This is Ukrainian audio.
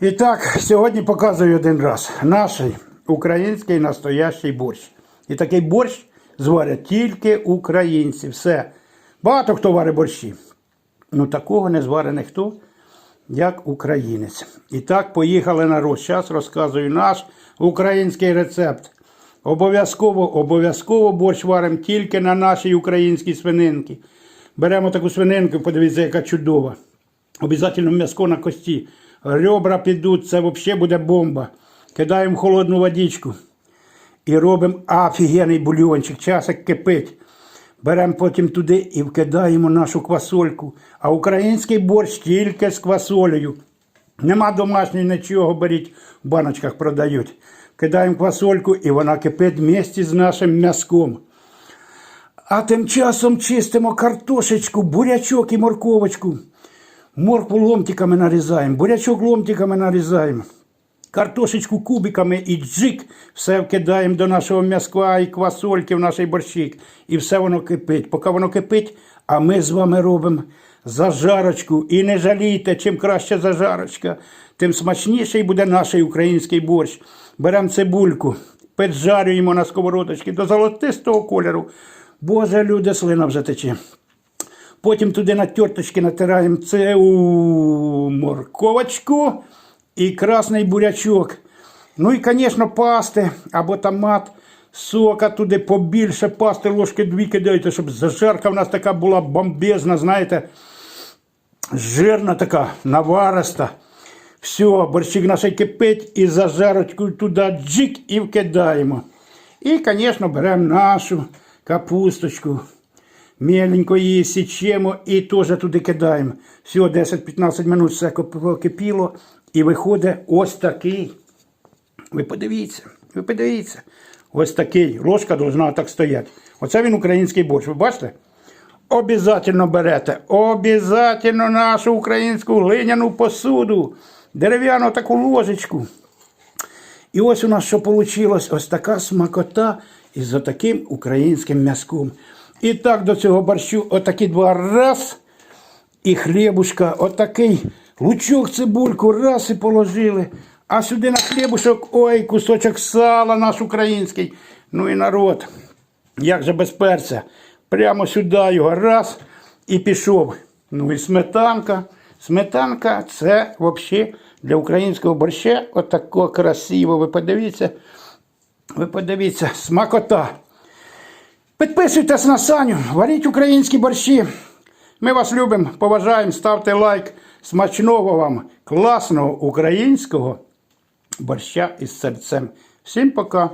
І так, сьогодні показую один раз наш український настоящий борщ. І такий борщ зварять тільки українці. Все. Багато хто варить борщі. Ну такого не зварить ніхто, як українець. І так, поїхали народ. Зараз розказую наш український рецепт. Обов'язково, обов'язково борщ варимо тільки на нашій українській свининці. Беремо таку свининку, подивіться, яка чудова. Обязательно м'яско на кості. Ребра підуть, це взагалі буде бомба. Кидаємо холодну водичку і робимо офігенний бульйончик. Часик кипить. Беремо потім туди і вкидаємо нашу квасольку. А український борщ тільки з квасолею. Нема домашнього нічого, беріть, в баночках продають. Кидаємо квасольку і вона кипить вместе з нашим м'язком. А тим часом чистимо картошечку, бурячок і морковочку. Моркву ломтиками нарізаємо, бурячок ломтиками нарізаємо. Картошечку кубиками і джик, все вкидаємо до нашого м'язка і квасольки в наш борщик. І все воно кипить. Поки воно кипить, а ми з вами робимо зажарочку. І не жалійте, чим краще зажарочка, тим смачніший буде наш український борщ. Беремо цибульку, піджарюємо на сковородочці до золотистого кольору. Боже, люди, слина вже тече. Потім туди на терточки натираємо цю морковочку і красний бурячок. Ну і, звісно, пасти або томат, сока туди побільше, пасти ложки дві кидаєте, щоб зажарка в нас така була бомбезна, знаєте, жирна така, навариста. Все, борщик наш кипить і зажарочку туди джик і вкидаємо. І, звісно, беремо нашу капусточку. Меленько її січемо і теж туди кидаємо. Все, 10-15 минут все коп- кипіло. І виходить ось такий. Ви подивіться, ви подивіться. Ось такий. Ложка должна так стояти. Оце він український борщ. Ви бачите? Обязательно берете. Обязательно нашу українську глиняну посуду. Дерев'яну таку ложечку. І ось у нас що вийшло? Ось така смакота із отаким українським м'язком. І так до цього борщу отакі два раз. І хлібушка, отакий лучок цибульку, раз і положили. А сюди на хлібушок, ой, кусочок сала наш український. Ну і народ, як же без перця. Прямо сюди його раз і пішов. Ну і сметанка. Сметанка це взагалі для українського борща отако красиво. Ви подивіться. Ви подивіться, смакота. Підписуйтесь на Саню, варіть українські борщі. Ми вас любимо, поважаємо, ставте лайк. Смачного вам, класного українського борща із серцем. Всім пока!